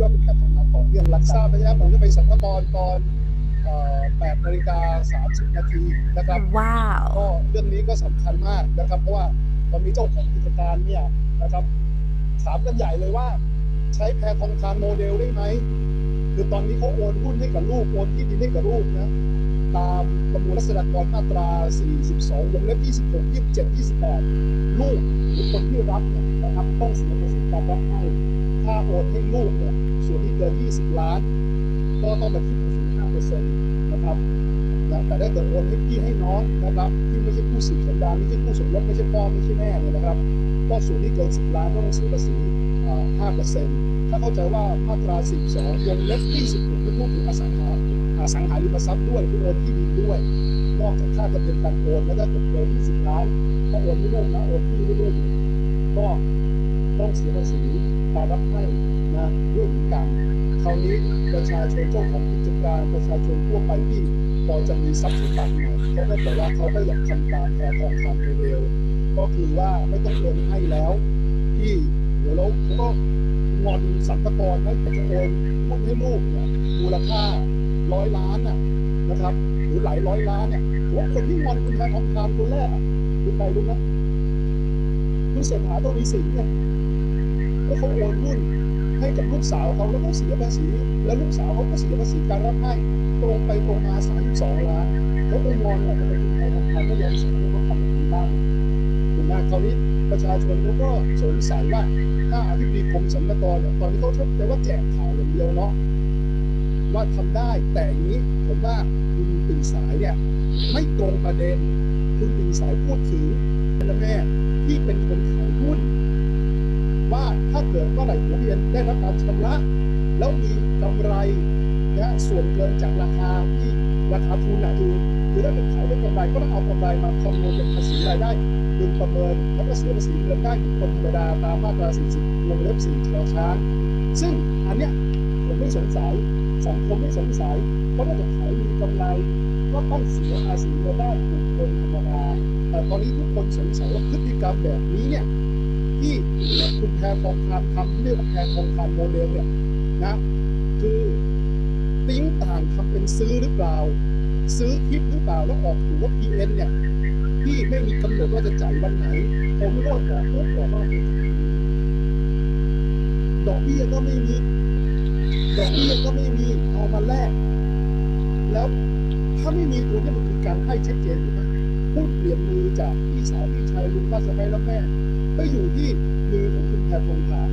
ว่าเป็นการทำงานต่อเนื่องหลังทราบนะครับผมจะไปสัมภาระตอนเอ่อ8นาฬิกา30นาทีนะครับว้าวก็เรื่องนี้ก็สำคัญมากนะครับ เพราะว่าตอนนี้เจ้าของกิจการเนี่ยนะครับถามกันใหญ่เลยว่า ใช้แพรทองคารโมเดลได้ไหมคือตอนนี้เขาโอนหุ้นให้กับลูกโอนที่ดินให้กับลูกนะตามประมวลรัษฎากรมาตรา 42 วงเล็บ 26 27 28 ลูกหรือคนที่รับเนี่ยนะครับต้องเสียภาษีการรับให้ถ้าโอนให้ลูกเนี่ย ส่วนที่เกิน 20 ล้าน ก็ต้องมาคิดภาษี5%นะครับนะแต่ถ้เกิดโอนให้พี่ให้น้องนะครับ ที่ไม่ใช่ผู้สืบสันดานไม่ใช่ผู้สมรสไม่ใช่พ่อไม่ใช่แม่เนี่ยนะครับ ก็ส่วนที่เกิน 10 ล้านก็ต้องเสียภาษีห้าเปอร์เซ็นต์ถ้าเข้าใจว่ามาตรา 12วงเล็บ26ที่พูดถึงอสังหาอสังหาริมทรัพย์ด้วยคือโอนที่ดินด้วยนอกจากค่าดำเนินการโอนแล้วถ้าเกิดเกิน 20 ล้านถ้าโอนไม่ลูกนะโอนที่ไม่ลูกเนี่ยก็ ต้องเสียภาษีการับให้นะด้วยเหมือนกันคราวนี้ประชาชนเจ้าของกิจการประชาชนทั่วไปที่พอจะมีทรัพย์สมบัติเนี่ยเขาก็บอกว่าเขาก็อยากทำตามแพรทองคำโมเดลก็คือว่าไม่ต้องโอนให้แล้ว ที่โหแล้วเขาก็งอนสัมภาระนะจะโอนหุ้นให้ลูกเนี่ยมูลค่าร้อยล้านน่ะนะครับหรือหลายร้อยล้านเนี่ยว่าคนที่งอนคุณแพรทองคำคนแรกคือใครรู้ไหมคุณเศรษฐาต้องมีสินเนี่ย เพราะเขาโอนหุ้นให้กับลูกสาวเขาแล้วก็เสียภาษี แล้วลูกสาวเขาก็เสียภาษีการรับให้ตรงไปตรงมา32ล้านเขาไปงอนว่าทำไมคุณไทยทำทำไม่ยอมเสียให้เขาทำแบบนี้บ้างถูกไหมคราวนี้ประชาชนเขาก็สงสัยว่าถ้าอธิบดีกรมสรรพากรเนี่ยตอนนี้เขาชอบแต่ว่าแจกข่าวอย่างเดียวเนาะว่าทำได้แต่อย่างนี้ผมว่าคุณปิ่นสายเนี่ยไม่ตรงประเด็น คุณปิ่นสายพูดถึงพ่อแม่ที่เป็นคนขายหุ้นาเกิดว่าไหร่หัวเรียนได้รับการชำระ แล้วมีกำไรนะส่วนเกินจากราคาที่ราคาทุนนะคือคือถ้าเกิดขายได้กำไรก็ต้องเอากำไรมาคำนวณเป็นภาษีรายได้ดึงประเมินแล้วก็เสียภาษีเงินได้คนธรรมดาตามมาตรา 40วงเล็บ4ชอช้างซึ่งอันเนี้ยผมไม่สงสัยสังคมไม่สงสัยเพราะถ้าเกิดขายมีกำไรก็ต้องเสียภาษีเงินได้บุคคลธรรมดาแต่ตอนนี้ทุกคนสงสัยว่าพฤติกรรมแบบนี้เนี่ย ที่คุณแพรทองคำทำที่เรียกว่าแพรทองคำโมเดลเนี่ยนะคือติ้งต่างทำเป็นซื้อหรือเปล่า ซื้อทิปหรือเปล่าแล้วออกถือว่า PN เนี่ยที่ไม่มีกำหนดว่าจะจ่ายวันไหนผมไม่รอดบอกปุ๊บบอกว่าดอกเบี้ยก็ไม่มีดอกเบี้ยก็ไม่มีเอามาแลกแล้วถ้าไม่มีตัวนี้มันคือการให้ชัดเจนอยู่นะพูดเปลี่ยนมือจากพี่สาวพี่ชายลุงป้าสะใภ้แล้วแม่ ไปอยู่ที่มือของคุณแพทองทาน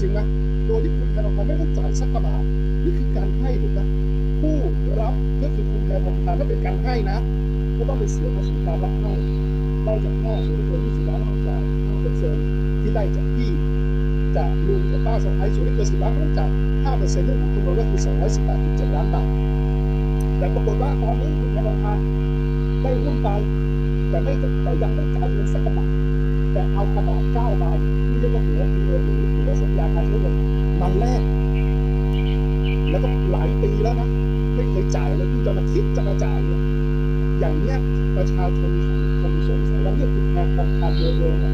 จริงไหมโดยที่คุณแพทองคำไม่ต้องจ่ายสักกระบาทนี่คือการให้ถูกไหมผู้รับก็คือคุณแพทองคำถ้าเป็นการให้นะ ก็ต้องไปเสียภาษีการรับให้ได้จากพ่อส่วนที่เกิน20ล้านต้องจ่าย5เปอร์เซ็นต์ที่ได้จากพี่จากลุงกับป้าสะพ้ายส่วนที่เกิน10ล้านต้องจ่าย5เปอร์เซ็นต์เรื่องของคุณก็คือ218.7ล้านบาทแต่ปรากฏว่าตอนนี้คุณแพทองคำได้หุ้นไปแต่ไม่แต่ยังไม่จ่ายเงินสักกระบาท แต่เอากระดาษเก้าใบที่เรียกว่าหัว PA หรือหัวสัญญาการใช้เงินมันแรกแล้วก็หลายปีแล้วนะไม่เคยจ่ายเลยเพิ่งจะมาคิดจะมาจ่ายเนี่ยอย่างเนี้ยประชาชนสังคมสงสัยว่าเนี่ยคือแพงทองคำโมเดลเนี่ย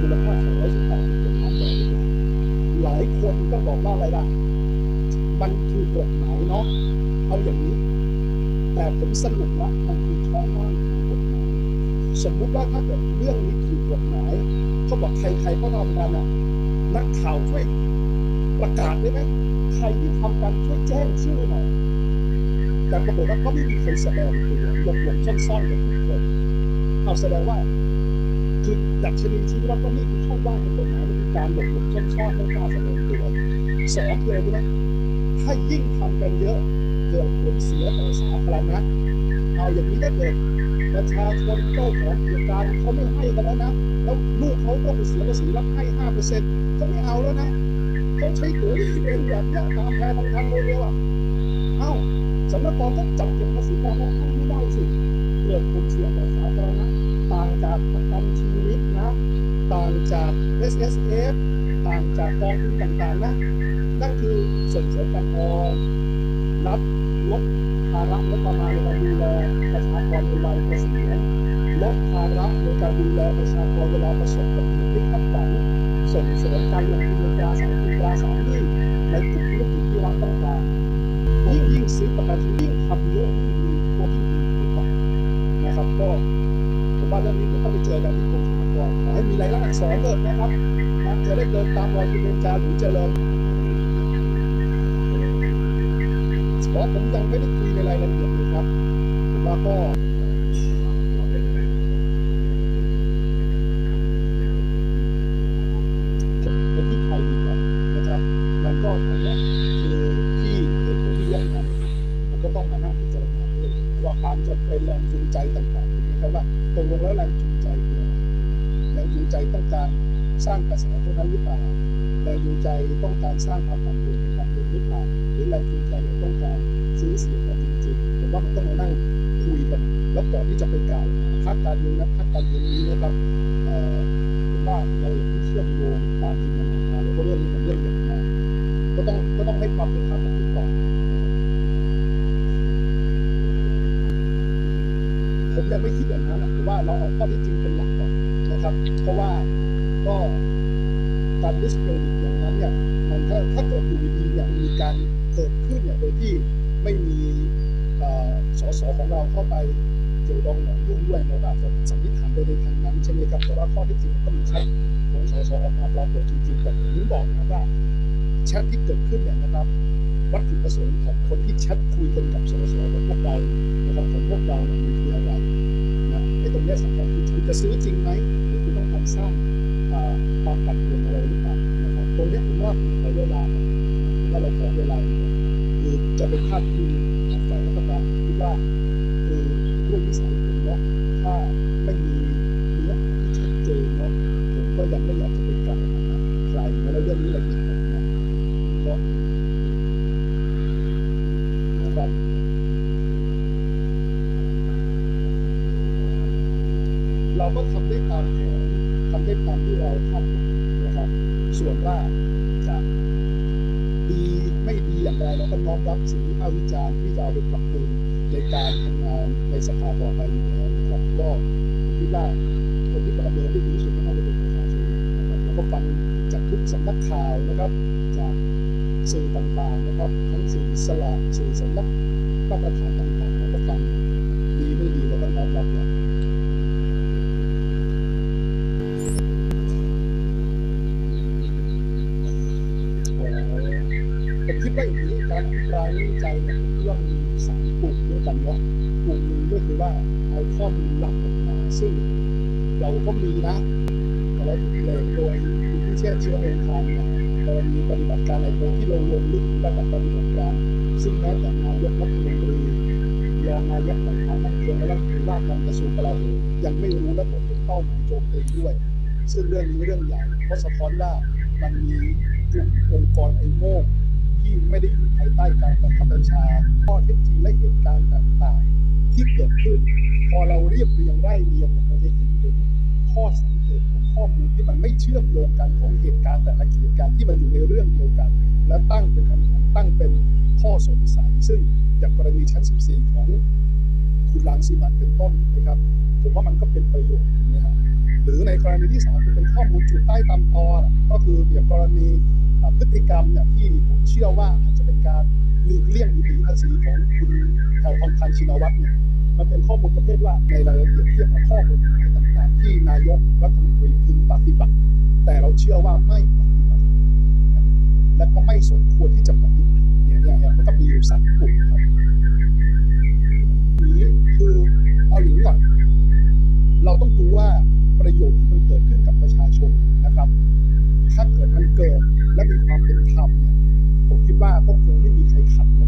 มูลค่า218ล้านบาทหลายคนก็บอกว่าอะไรล่ะมันคือกฎหมายเนาะเอาอย่างนี้ แต่ผมสรุปว่ามันคือช่องว่าง สมมุติว่าถ้าเกิดเรื่องนี้ถูกกฎหมายเขาบอกใครๆก็ทำกันอะนักข่าวช่วยประกาศได้ไหมใครที่ทำกันช่วยแจ้งชื่อหน่อยแต่ปรากฏว่าก็ไม่มีใครแสดงตัวหลบหลบซ่อนๆกับทุกคนเอาแสดงว่าคือดัชนีชี้วัดว่านี่คือช่องว่างของกฎหมายมันคือการหลบหลบซ่อนๆไม่กล้าแสดงตัวสองคืออะไรรู้ไหมถ้ายิ่งทำกันเยอะเกิดผลเสียต่อสาธารณะเอาอย่างนี้ถ้าเกิด ประชาชนเจ้าของกิจการเขาไม่ให้กันแล้วนะ แล้วลูกเขาต้องไปเสียภาษีรับให้ห้าเปอร์เซ็นต์เขาไม่เอาแล้วนะเขาใช้ตัวที่เป็นแบบเนี้ยตามแพรทองคำโมเดลอะเอ้าสำนักงานต้องจับเก็บภาษีการให้ไม่ได้สิเกิดผลเสียต่อสาธารณะต่างจากประกันชีวิตนะ ต่างจาก S S F ต่างจากกองทุนต่างๆนะ นั่นคือส่งเสริมการออมรับลด ภาระและประมาณในการดูแลประชากรในวัยเกษียณลดภาระในการดูแลประชากรเวลาประสบกับเหตุที่ขัดขวางส่งเสริมการลงทุนในตราสารทุนตราสารหนี้ในกลุ่มธุรกิจที่รัฐต้องการยิ่งยิ่งซื้อประกันยิ่งทำเยอะยิ่งดีก็ยิ่งดีถูกไหมนะครับก็ผมว่าเรื่องนี้เดี๋ยวต้องไปเจอกันที่กรมสรรพากรขอให้มีรายลักษณ์อักษรเถอะนะครับนะจะได้เดินตามรอยคุณเบญจาหรือเจริญ เพราะผมยังไม่ได้คุยในรายละเอียดเลยครับผมว่าก็ไปที่ไทยดีกว่านะครับมันก็อันเนี้คือที่เหตุผลที่ยกมาเนี่ยมันก็ต้องมานั่งพิจารณาด้วยว่าความจำเป็นแรงจูงใจต่างๆนะครับว่าตกลงแล้วแรงจูงใจคืออะไรแรงจูงใจต้องการสร้างกระแสเท่านั้นหรือเปล่าแรงจูงใจต้องการสร้างความผันผวนในการเมืองหรือเปล่าหรือแรงจูงใจ ซื้อเสียงกันจริงๆผมว่ามันต้องมานั่งคุยกัน แล้วก่อนที่จะไปกล่าวหาพรรคการเมืองนั้นพรรคการเมืองนี้นะครับเอ่อผมว่าเราอย่าไปเชื่อมโยงตามจินตนาการเลยเพราะเรื่องนี้เป็นเรื่องใหญ่มากก็ต้องก็ต้องให้ความเป็นธรรมกับทุกฝ่ายผมยังไม่คิดอย่างนั้นนะผมว่าเราเอาข้อที่จริงเป็นหลักก่อนนะครับ เพราะว่าก็การดิสเครดิตอย่างนั้นเนี่ยมันถ้าถ้าเกิดอยู่ดีๆเนี่ยมีการเกิดขึ้นเนี่ยโดยที่ ไม่มีสสของเราเข้าไปเกี่ยวดองหมองยุ่งด้วยเราอาจจะสันนิษฐานไปในทางนั้นใช่ไหมครับแต่ว่าข้อท็จจริงก็มีแชทของสสออกมาปรากฏจริงๆแต่ผมบอกนะว่าแชทที่เกิดขึ้นเนี่ยนะครับ วัตถุประสงค์ของคนที่แชทคุยกันกับสสของพวกเรานะครับของพวกเราเนี่ยมันคืออะไรนะไอ้ตรงนี้สำคัญคือคุณจะซื้อจริงไหมหรือคุณต้องการสร้างความปั่นป่วนอะไรหรือเปล่านะครับตรงนี้ผมว่าผมขอเวลาผมว่าเราขอเวลาดีกว่า คือจะเป็นภาพที่ทางฝ่ายรัฐบาลคิดว่าคือเรื่องนิสัยผมเนาะถ้าไม่มีเนื้อหาที่ชัดเจนเนาะผมก็ยังไม่อยากจะไปกล่าวหาใครแล้วเรื่องนี้ละเอียดอ่อนนะก็นะครับเราก็ทำได้ตามแผนทำได้ตามที่เราคาดหวังนะครับ ส่วนว่าจะ ดีไม่ดีอย่างไรเราก็น้อมรับสิ่งที่ภาควิจารณ์ที่จะเอาไปปรับปรุงในการทำงานในสภาต่อไปอยู่แล้วนะครับก็ผมคิดว่าคนที่ประเมินได้ดีที่สุดก็น่าจะเป็นประชาชนนะครับแล้วก็ฟังจากทุกสำนักข่าวนะครับ จากสื่อต่างๆนะครับทั้งสื่อสระสื่อสำนักมาตรฐานต่างๆแล้วก็ฟังดีไม่ดีเราก็น้อมรับอย่าง นี้การอภิปรายว้วางใจเนี่ยผมคิดว่ามีสามกลุ่มด้วยกันเนาะกลุ่มหนึ่งก็คือว่าเอาข้อมูลหลักออกมาซึ่งเราก็มีนะแต่เราถูกเลงโดยคุณพิเชษฐ์เชื้อเองทางเนี่ยกรณีปฏิบัติการในโพที่เราลงลึกระดับปฏิบัติการ ซึ่งแม้แต่นายกรัฐมนตรีรองนายกฝ่ายความมั่นคงและรัฐมนตรีว่าการกระทรวงกลาโหมยังไม่รู้และผมเป็นเป้าหมายโจมตีด้วย ซึ่งเรื่องนี้เรื่องใหญ่เพราะสะท้อนว่ามันมีกลุ่มองค์กรไอโม่ ที่ไม่ได้อยู่ภายใต้การบังคับบัญชาข้อเท็จจริงและเหตุการณ์ต่างๆ ที่เกิดขึ้น พอเราเรียบเรียงไล่เรียงเนี่ยเราจะเห็นถึงข้อสังเกตของข้อมูลที่มันไม่เชื่อมโยงกันของเหตุการณ์แต่ละเหตุการณ์ที่มันอยู่ในเรื่องเดียวกัน และตั้งเป็นคำถามตั้งเป็นข้อสงสัย ซึ่งอย่างกรณีชั้น 14 ของคุณรังสีมันเป็นต้นนะครับผมว่ามันก็เป็นประโยชน์นะฮะหรือในกรณีที่สามคือเป็นข้อมูลจุดใต้ตำตอก็คืออย่างกรณี พฤติกรรมเนี่ยที่ผมเชื่อว่าอาจจะเป็นการหลีกเลี่ยงภาษีภาษีของคุณแถวทองพันชินวัตรเนี่ยมันเป็นข้อมูลประเภทว่าในรายละเอียดเทียบกับข้อกฎหมายต่างๆ ที่นายกรัฐมนตรีพึงปฏิบัติ แต่เราเชื่อว่าไม่ปฏิบัติ และก็ไม่สมควรที่จะปฏิบัติเนี่เนี่ยเนี่ยมันก็มีอยู่สามกลุ่มครับนี้คือเอาอย่างนี้ก่อนเราต้องดูว่าประโยชน์ที่มันเกิดขึ้นกับประชาชน ความเป็นธรรมเนี่ยผมคิดว่าก็คงไม่มีใครขัดหรอก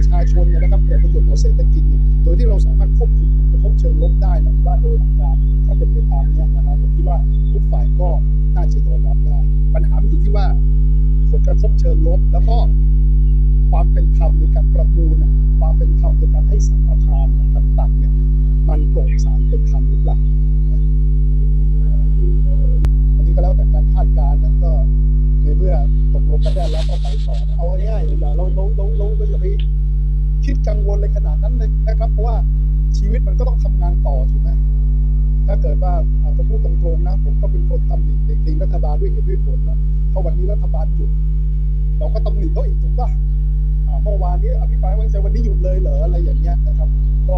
ประชาชนเนี่ยนะครับเกิดประโยชน์ต่อเศรษฐกิจเนี่ยโดยที่เราสามารถควบคุมผลกระทบเชิงลบได้นะว่าโดยหลักการถ้าเป็นไปตามเนี้ยนะครับผมคิดว่าทุกฝ่ายก็น่าจะยอมรับได้ ปัญหาอยู่ที่ว่าผลกระทบเชิงลบแล้วก็ความเป็นธรรมในการประมูลนะความเป็นธรรมในการให้สัมปทานต่างๆเนี่ยมันโปร่งใสเป็นธรรมหรือเปล่าอันนี้ก็แล้วแต่การคาดการณ์นะก็ในเมื่อตกลงกันได้แล้วก็ไปต่อนเอาง่ายๆเราเราเรา กังวลเลยขนาดนั้นเลยนะครับ เพราะว่าชีวิตมันก็ต้องทำงานต่อถูกไหมถ้าเกิดว่าอาจจะพูดตรงๆนะ ผมก็เป็นคนตำหนิติติงรัฐบาลด้วยเหตุด้วยผลนะเพราะวันนี้รัฐบาลหยุด เราก็ตำหนิเขาอีกถูกป่ะเมื่อวานนี้อภิปรายไว้วางใจวันนี้หยุดเลยเหรออะไรอย่างเงี้ยนะครับ ก็